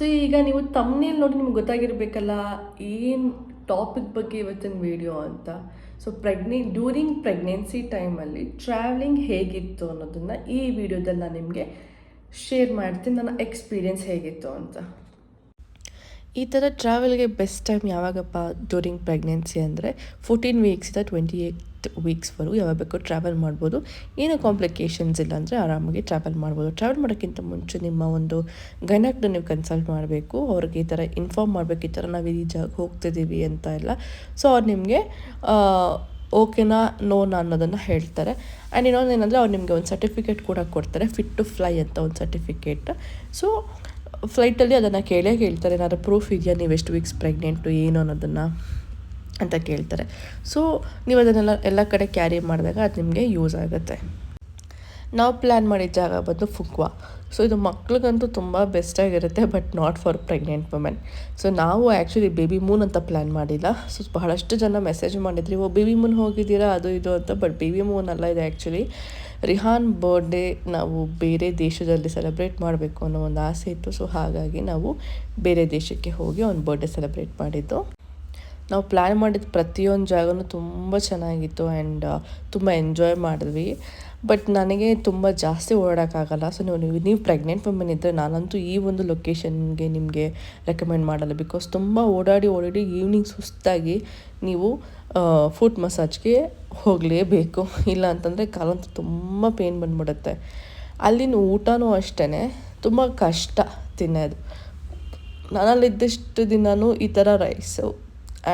So ಈಗ ನೀವು ತಮ್ಮನೇಲಿ ನೋಡಿ ನಿಮ್ಗೆ ಗೊತ್ತಾಗಿರ್ಬೇಕಲ್ಲ, ಏನು ಟಾಪಿಕ್ ಬಗ್ಗೆ ಇವತ್ತಿನ ವಿಡಿಯೋ ಅಂತ? ಸೊ ಪ್ರೆಗ್ನೆ ಡ್ಯೂರಿಂಗ್ ಪ್ರೆಗ್ನೆನ್ಸಿ ಟೈಮಲ್ಲಿ ಟ್ರಾವೆಲಿಂಗ್ ಹೇಗಿತ್ತು ಅನ್ನೋದನ್ನು ಈ ವಿಡಿಯೋದಲ್ಲಿ ನಾನು ನಿಮಗೆ ಶೇರ್ ಮಾಡ್ತೀನಿ, ನನ್ನ ಎಕ್ಸ್ಪೀರಿಯನ್ಸ್ ಹೇಗಿತ್ತು ಅಂತ. ಈ ಥರ ಟ್ರಾವೆಲ್ಗೆ ಬೆಸ್ಟ್ ಟೈಮ್ ಯಾವಾಗಪ್ಪ ಡ್ಯೂರಿಂಗ್ ಪ್ರೆಗ್ನೆನ್ಸಿ ಅಂದರೆ ಫೋರ್ಟೀನ್ ವೀಕ್ಸಿಂದ ಟ್ವೆಂಟಿ ಏಯ್ಟ್ ವೀಕ್ಸ್ವರೆಗೂ ಯಾವಾಗ ಬೇಕೋ ಟ್ರಾವೆಲ್ ಮಾಡ್ಬೋದು. ಏನೂ ಕಾಂಪ್ಲಿಕೇಶನ್ಸ್ ಇಲ್ಲ ಅಂದರೆ ಆರಾಮಾಗಿ ಟ್ರಾವೆಲ್ ಮಾಡ್ಬೋದು. ಟ್ರಾವೆಲ್ ಮಾಡೋಕ್ಕಿಂತ ಮುಂಚೆ ನಿಮ್ಮ ಒಂದು ಗೈನಕ್ನ ನೀವು ಕನ್ಸಲ್ಟ್ ಮಾಡಬೇಕು. ಅವ್ರಿಗೆ ಈ ಥರ ಇನ್ಫಾರ್ಮ್ ಮಾಡಬೇಕು. ಈ ಥರ ನಾವು ಈ ಜಾಗ ಹೋಗ್ತಿದ್ದೀವಿ ಅಂತ ಎಲ್ಲ. ಸೊ ಅವ್ರು ನಿಮಗೆ ಓಕೆನಾ ನೋನಾ ಅನ್ನೋದನ್ನು ಹೇಳ್ತಾರೆ. ಆ್ಯಂಡ್ ಇನ್ನೊಂದು ಏನಂದರೆ ಅವ್ರು ನಿಮಗೆ ಒಂದು ಸರ್ಟಿಫಿಕೇಟ್ ಕೂಡ ಕೊಡ್ತಾರೆ. ಫಿಟ್ ಟು ಫ್ಲೈ ಅಂತ ಒಂದು ಸರ್ಟಿಫಿಕೇಟ್ ಸೊ ಫ್ಲೈಟಲ್ಲಿ ಅದನ್ನು ಕೇಳೇ ಕೇಳ್ತಾರೆ. ಏನಾದರೂ ಪ್ರೂಫ್ ಇದೆಯಾ? ನೀವು ಎಷ್ಟು ವೀಕ್ಸ್ ಪ್ರೆಗ್ನೆಂಟು ಏನು ಅನ್ನೋದನ್ನು. ಅಂತ ಕೇಳ್ತಾರೆ. ಸೊ ನೀವು ಅದನ್ನೆಲ್ಲ ಎಲ್ಲ ಕಡೆ ಕ್ಯಾರಿ ಮಾಡಿದಾಗ ಅದು ನಿಮಗೆ ಯೂಸ್ ಆಗುತ್ತೆ. ನಾವು ಪ್ಲ್ಯಾನ್ ಮಾಡಿದ ಜಾಗ ಬಂದು ಫುಕ್ವಾ ಸೊ ಇದು ಮಕ್ಳಿಗಂತೂ ತುಂಬ ಬೆಸ್ಟಾಗಿರುತ್ತೆ but not for pregnant women so ನಾವು ಆ್ಯಕ್ಚುಲಿ ಬೇಬಿ ಮೂನ್ ಅಂತ ಪ್ಲ್ಯಾನ್ ಮಾಡಿಲ್ಲ. ಸೊ ಬಹಳಷ್ಟು ಜನ ಮೆಸೇಜ್ ಮಾಡಿದ್ರಿ, ಓ ಬೇಬಿ ಮೂನ್ ಹೋಗಿದ್ದೀರಾ, ಅದು ಇದು ಅಂತ ಬಟ್ ಬೇಬಿ ಮೂನ್ ಅಲ್ಲ ಇದು ಆ್ಯಕ್ಚುಲಿ ರಿಹಾನ್ ಬರ್ಡೇ ನಾವು ಬೇರೆ ದೇಶದಲ್ಲಿ ಸೆಲೆಬ್ರೇಟ್ ಮಾಡಬೇಕು ಅನ್ನೋ ಒಂದು ಆಸೆ ಇತ್ತು. ಸೊ ಹಾಗಾಗಿ ನಾವು ಬೇರೆ ದೇಶಕ್ಕೆ ಹೋಗಿ ಅವ್ನ ಬರ್ಡೇ ಸೆಲೆಬ್ರೇಟ್ ಮಾಡಿದ್ದು. ನಾವು ಪ್ಲ್ಯಾನ್ ಮಾಡಿದ ಪ್ರತಿಯೊಂದು ಜಾಗನೂ ತುಂಬ ಚೆನ್ನಾಗಿತ್ತು ಆ್ಯಂಡ್ ತುಂಬ ಎಂಜಾಯ್ ಮಾಡಿದ್ವಿ. ಬಟ್ ನನಗೆ ತುಂಬ ಜಾಸ್ತಿ ಓಡಾಡೋಕ್ಕಾಗಲ್ಲ ಸೊ ನೀವು ನೀವು ನೀವು ಪ್ರೆಗ್ನೆಂಟ್ ವುಮೆನ್ ಇದ್ದರೆ ನಾನಂತೂ ಈ ಒಂದು ಲೊಕೇಶನ್ಗೆ ನಿಮಗೆ ರೆಕಮೆಂಡ್ ಮಾಡಲ್ಲ. ಬಿಕಾಸ್ ತುಂಬ ಓಡಾಡಿ ಓಡಾಡಿ ಈವ್ನಿಂಗ್ ಸುಸ್ತಾಗಿ ನೀವು ಫುಟ್ ಮಸಾಜ್ಗೆ ಹೋಗಲೇಬೇಕು. ಇಲ್ಲ ಅಂತಂದರೆ ಕಾಲಂತೂ ತುಂಬ ಪೇನ್ ಬಂದ್ಬಿಡುತ್ತೆ. ಅಲ್ಲಿನ ಊಟನೂ ಅಷ್ಟೇ ತುಂಬ ಕಷ್ಟ ತಿನ್ನೋದು. ನಾನಲ್ಲಿದ್ದಷ್ಟು ದಿನವೂ ಈ ಥರ ರೈಸು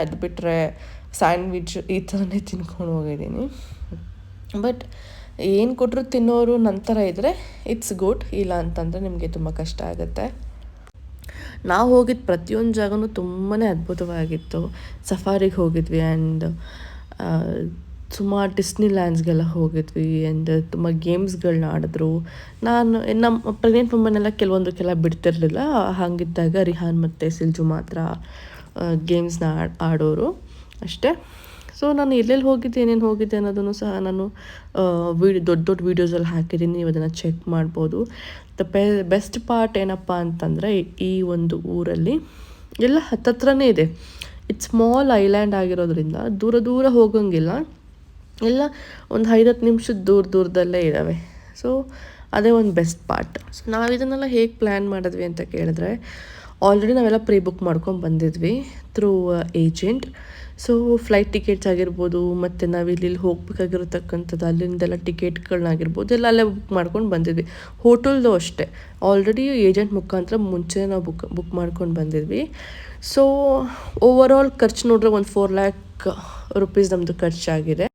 ಅದು ಬಿಟ್ಟರೆ ಸ್ಯಾಂಡ್ವಿಚ್ ಈ ಥರನೇ ತಿನ್ಕೊಂಡು ಹೋಗಿದ್ದೀನಿ. ಬಟ್ ಏನು ಕೊಟ್ಟರು ತಿನ್ನೋರು ನಂತರ ಇದ್ದರೆ ಇಟ್ಸ್ ಗುಡ್ ಇಲ್ಲ ಅಂತಂದರೆ ನಿಮಗೆ ತುಂಬ ಕಷ್ಟ ಆಗುತ್ತೆ. ನಾವು ಹೋಗಿದ್ದ ಪ್ರತಿಯೊಂದು ಜಾಗನೂ ತುಂಬಾ ಅದ್ಭುತವಾಗಿತ್ತು. ಸಫಾರಿಗೆ ಹೋಗಿದ್ವಿ ಆ್ಯಂಡ್ ಸುಮಾರು ಡಿಸ್ನಿ ಲ್ಯಾಂಡ್ಸ್ಗೆಲ್ಲ ಹೋಗಿದ್ವಿ ಆ್ಯಂಡ್ ತುಂಬ ಗೇಮ್ಸ್ಗಳನ್ನ ಆಡಿದ್ರು. ನಾನು ನಮ್ಮ ಪ್ರೆಗ್ನೆಂಟ್ ವುಮನ್ನೆಲ್ಲ ಕೆಲವೊಂದಕ್ಕೆಲ್ಲ ಬಿಡ್ತಿರಲಿಲ್ಲ. ಹಾಗಿದ್ದಾಗ ರಿಹಾನ್ ಮತ್ತು ಸಿಲ್ಜು ಮಾತ್ರ ಗೇಮ್ಸ್ನ ಆಡೋರು ಅಷ್ಟೇ. ಸೊ ನಾನು ಎಲ್ಲೆಲ್ಲಿ ಹೋಗಿದ್ದೆ, ಏನೇನು ಹೋಗಿದ್ದೆ ಅನ್ನೋದನ್ನು ಸಹ ನಾನು ವೀಡ್, ದೊಡ್ಡ ದೊಡ್ಡ ವೀಡಿಯೋಸಲ್ಲಿ ಹಾಕಿದ್ದೀನಿ. ನೀವು ಅದನ್ನು ಚೆಕ್ ಮಾಡ್ಬೋದು. ದ ಬೆಸ್ಟ್ ಪಾರ್ಟ್ ಏನಪ್ಪ ಅಂತಂದರೆ, ಈ ಒಂದು ಊರಲ್ಲಿ ಎಲ್ಲ ಹತ್ತತ್ರನೇ ಇದೆ. ಇಟ್ಸ್ ಸ್ಮಾಲ್ ಐಲ್ಯಾಂಡ್ ಆಗಿರೋದ್ರಿಂದ ದೂರ ದೂರ ಹೋಗೋಂಗಿಲ್ಲ. ಎಲ್ಲ ಒಂದು ಐದತ್ತು ನಿಮಿಷದ ದೂರ ದೂರದಲ್ಲೇ ಇದ್ದಾವೆ ಸೊ ಅದೇ ಒಂದು ಬೆಸ್ಟ್ ಪಾರ್ಟ್ ಸೊ ನಾವು ಇದನ್ನೆಲ್ಲ ಹೇಗೆ ಪ್ಲ್ಯಾನ್ ಮಾಡಿದ್ವಿ ಅಂತ ಕೇಳಿದ್ರೆ ಆಲ್ರೆಡಿ ನಾವೆಲ್ಲ ಪ್ರೀ ಬುಕ್ ಮಾಡ್ಕೊಂಡು ಬಂದಿದ್ವಿ through agent so flight tickets ಆಗಿರ್ಬೋದು, ಮತ್ತು ನಾವು ಇಲ್ಲಿ ಹೋಗ್ಬೇಕಾಗಿರತಕ್ಕಂಥದ್ದು, ಅಲ್ಲಿಂದೆಲ್ಲ ಟಿಕೆಟ್ಗಳನ್ನಾಗಿರ್ಬೋದು ಎಲ್ಲ ಅಲ್ಲೇ ಬುಕ್ ಮಾಡ್ಕೊಂಡು ಬಂದಿದ್ವಿ. ಹೋಟೆಲ್ದು ಅಷ್ಟೇ. ಆಲ್ರೆಡಿ ಏಜೆಂಟ್ ಮುಖಾಂತರ ಮುಂಚೆ ನಾವು ಬುಕ್ ಬುಕ್ ಮಾಡ್ಕೊಂಡು ಬಂದಿದ್ವಿ. ಸೊ ಓವರ್ ಖರ್ಚು ನೋಡ್ರೆ ಒಂದು ಫೋರ್ ಲ್ಯಾಕ್ ರುಪೀಸ್ ನಮ್ಮದು ಖರ್ಚಾಗಿದೆ.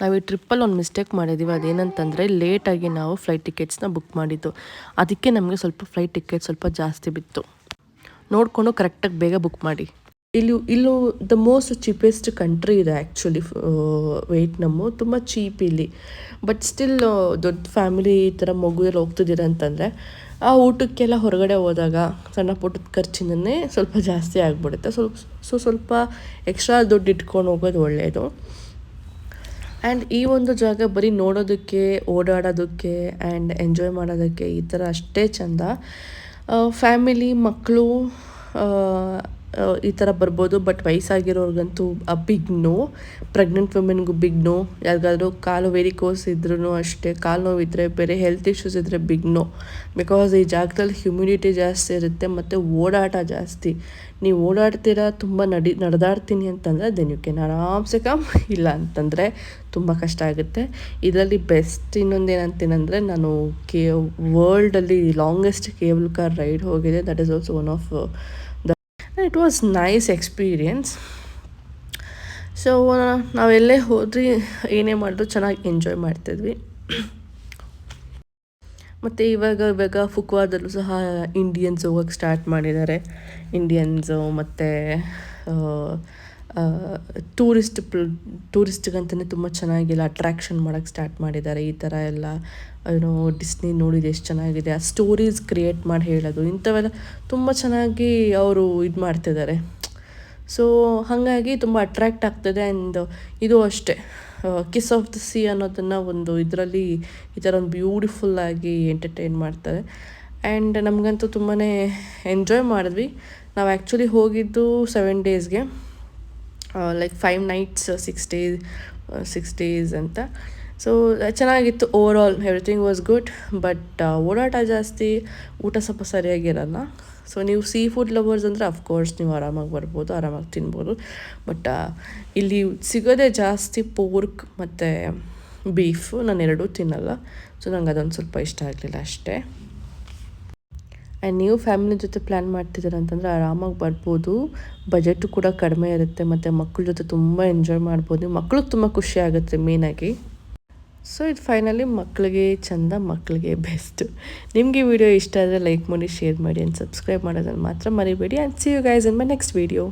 ನಾವು ಈ ಟ್ರಿಪ್ಪಲ್ಲಿ ಒಂದು ಮಿಸ್ಟೇಕ್ ಮಾಡಿದ್ದೀವಿ ಅದೇನಂತಂದರೆ ಲೇಟಾಗಿ ನಾವು ಫ್ಲೈಟ್ ಟಿಕೆಟ್ಸ್ನ ಬುಕ್ ಮಾಡಿದ್ದು. ಅದಕ್ಕೆ ನಮಗೆ ಸ್ವಲ್ಪ ಫ್ಲೈಟ್ ಟಿಕೆಟ್ ಸ್ವಲ್ಪ ಜಾಸ್ತಿ ಬಿತ್ತು. ನೋಡಿಕೊಂಡು ಕರೆಕ್ಟಾಗಿ ಬೇಗ ಬುಕ್ ಮಾಡಿ. ಇಲ್ಲಿ ಇಲ್ಲೂ ದ ಮೋಸ್ಟ್ ಚೀಪೆಸ್ಟ್ ಕಂಟ್ರಿ ಇದೆ ಆ್ಯಕ್ಚುಲಿ ವೆಯ್ಟ್ನಮ್ಮು ತುಂಬ ಚೀಪ್ ಇಲ್ಲಿ. ಬಟ್ ಸ್ಟಿಲ್ ದೊಡ್ಡ ಫ್ಯಾಮಿಲಿ ಈ ಥರ ಮಗು ಎಲ್ಲ ಹೋಗ್ತಿದ್ದೀರ ಅಂತಂದರೆ, ಆ ಊಟಕ್ಕೆಲ್ಲ ಹೊರಗಡೆ ಹೋದಾಗ ಸಣ್ಣ ಪುಟ್ಟದ ಖರ್ಚಿನೇ ಸ್ವಲ್ಪ ಜಾಸ್ತಿ ಆಗಿಬಿಡುತ್ತೆ. ಸ್ವಲ್ಪ ಸೊ ಸ್ವಲ್ಪ ಎಕ್ಸ್ಟ್ರಾ ದುಡ್ಡು ಇಟ್ಕೊಂಡು ಹೋಗೋದು ಒಳ್ಳೆಯದು ಆ್ಯಂಡ್ ಈ ಒಂದು ಜಾಗ ಬರೀ ನೋಡೋದಕ್ಕೆ, ಓಡಾಡೋದಕ್ಕೆ ಆ್ಯಂಡ್ ಎಂಜಾಯ್ ಮಾಡೋದಕ್ಕೆ ಈ ಥರ ಅಷ್ಟೇ ಚೆಂದ. ಫ್ಯಾಮಿಲಿ ಮಕ್ಕಳು ಈ ಥರ ಬರ್ಬೋದು. ಬಟ್ ವಯಸ್ಸಾಗಿರೋರ್ಗಂತೂ ಬಿಗ್ ನೋ ಪ್ರೆಗ್ನೆಂಟ್ ವುಮೆನ್ಗೂ ಬಿಗ್ ನೋ ಯಾರಿಗಾದ್ರೂ ಕಾಲು ವೆರಿಕೋಸ್ ಇದ್ರೂ ಅಷ್ಟೇ, ಕಾಲು ನೋವಿದ್ದರೆ ಬೇರೆ ಹೆಲ್ತ್ ಇಶ್ಯೂಸ್ ಇದ್ದರೆ ಬಿಗ್ ನೋ ಬಿಕಾಸ್ ಈ ಜಾಗದಲ್ಲಿ ಹ್ಯುಮಿಡಿಟಿ ಜಾಸ್ತಿ ಇರುತ್ತೆ ಮತ್ತು ಓಡಾಟ ಜಾಸ್ತಿ. ನೀವು ಓಡಾಡ್ತೀರಾ, ತುಂಬ ನಡಿ, ನಡೆದಾಡ್ತೀನಿ ಅಂತಂದರೆ ದೆನ್ ಯು ಕೆನ್ ಆರಾಮ್ಸೆ ಕಮ್ ಇಲ್ಲ ಅಂತಂದರೆ ತುಂಬ ಕಷ್ಟ ಆಗುತ್ತೆ. ಇದರಲ್ಲಿ ಬೆಸ್ಟ್ ಇನ್ನೊಂದು ಏನಂತೇನಂದರೆ ನಾನು ಕೇ ವರ್ಲ್ಡಲ್ಲಿ ಲಾಂಗೆಸ್ಟ್ ಕೇಬಲ್ ಕಾರ್ ರೈಡ್ ಹೋಗಿದೆ. That is also one of it was nice experience so ನಾವೆಲ್ಲೇ ಹೋದ್ರಿ, ಏನೇ ಮಾಡಿದ್ರು ಚೆನ್ನಾಗಿ ಎಂಜಾಯ್ ಮಾಡ್ತಿದ್ವಿ. ಮತ್ತು ಇವಾಗ ಇವಾಗ ಫುಕ್ವಾದಲ್ಲೂ ಸಹ ಇಂಡಿಯನ್ಸ್ ಹೋಗೋಕ್ಕೆ ಸ್ಟಾರ್ಟ್ ಮಾಡಿದ್ದಾರೆ. ಇಂಡಿಯನ್ಸು ಮತ್ತು ಟೂರಿಸ್ಟ್ ಪ್ಲ್ ಟೂರಿಸ್ಟ್ಗಂತಲೇ ತುಂಬ ಚೆನ್ನಾಗಿಲ್ಲ ಅಟ್ರ್ಯಾಕ್ಷನ್ ಮಾಡೋಕ್ಕೆ ಸ್ಟಾರ್ಟ್ ಮಾಡಿದ್ದಾರೆ. ಈ ಥರ ಎಲ್ಲ ಏನೋ ಡಿಸ್ನಿ ನೋಡಿದ್ರೆ ಎಷ್ಟು ಚೆನ್ನಾಗಿದೆ, ಆ ಸ್ಟೋರೀಸ್ ಕ್ರಿಯೇಟ್ ಮಾಡಿ ಹೇಳೋದು, ಇಂಥವೆಲ್ಲ ತುಂಬ ಚೆನ್ನಾಗಿ ಅವರು ಇದು ಮಾಡ್ತಿದ್ದಾರೆ. ಸೊ ಹಾಗಾಗಿ ತುಂಬ ಅಟ್ರ್ಯಾಕ್ಟ್ ಆಗ್ತದೆ ಆ್ಯಂಡ್ ಇದು ಅಷ್ಟೇ. ಕಿಸ್ ಆಫ್ ದ ಸಿ ಅನ್ನೋದನ್ನು ಒಂದು ಇದರಲ್ಲಿ ಈ ಥರ ಒಂದು ಬ್ಯೂಟಿಫುಲ್ಲಾಗಿ ಎಂಟರ್ಟೈನ್ ಮಾಡ್ತಾರೆ. ಆ್ಯಂಡ್ ನಮಗಂತೂ ತುಂಬಾ ಎಂಜಾಯ್ ಮಾಡಿದ್ವಿ. ನಾವು ಆ್ಯಕ್ಚುಲಿ ಹೋಗಿದ್ದು ಸೆವೆನ್ ಡೇಸ್ಗೆ like five nights six days six days ಅಂತ. ಸೊ ಚೆನ್ನಾಗಿತ್ತು. Over all everything was good but ಓಡಾಟ ಜಾಸ್ತಿ, ಊಟ ಸ್ವಲ್ಪ ಸರಿಯಾಗಿರಲ್ಲ. ಸೊ ನೀವು ಸೀ ಫುಡ್ ಲವರ್ಸ್ ಅಂದರೆ ಅಫ್ಕೋರ್ಸ್ ನೀವು ಆರಾಮಾಗಿ ಬರ್ಬೋದು, ಆರಾಮಾಗಿ ತಿನ್ಬೋದು. ಬಟ್ ಇಲ್ಲಿ ಸಿಗೋದೇ ಜಾಸ್ತಿ ಪೋರ್ಕ್ ಮತ್ತು ಬೀಫು ನಾನು ಎರಡೂ ತಿನ್ನಲ್ಲ. ಸೊ ನಂಗೆ ಅದೊಂದು ಸ್ವಲ್ಪ ಇಷ್ಟ ಆಗಲಿಲ್ಲ ಅಷ್ಟೇ. ಆ್ಯಂಡ್ ನೀವು ಫ್ಯಾಮಿಲಿ ಜೊತೆ ಪ್ಲ್ಯಾನ್ ಮಾಡ್ತಿದ್ದೀರ ಅಂತಂದರೆ, ಆರಾಮಾಗಿ ಬರ್ಬೋದು. ಬಜೆಟು ಕೂಡ ಕಡಿಮೆ ಇರುತ್ತೆ, ಮತ್ತು ಮಕ್ಕಳ ಜೊತೆ ತುಂಬ ಎಂಜಾಯ್ ಮಾಡ್ಬೋದು. ಮಕ್ಳಿಗೆ ತುಂಬ ಖುಷಿ ಆಗುತ್ತೆ ಮೇಯ್ನಾಗಿ ಸೊ ಇದು ಫೈನಲಿ ಮಕ್ಕಳಿಗೆ ಚಂದ ಮಕ್ಕಳಿಗೆ ಬೆಸ್ಟ್ ನಿಮಗೆ ವಿಡಿಯೋ ಇಷ್ಟ ಆದರೆ ಲೈಕ್ ಮಾಡಿ ಶೇರ್ ಮಾಡಿ ಆ್ಯಂಡ್ ಸಬ್ಸ್ಕ್ರೈಬ್ ಮಾಡೋದನ್ನು ಮಾತ್ರ ಮರಿಬೇಡಿ. And see you guys in my next video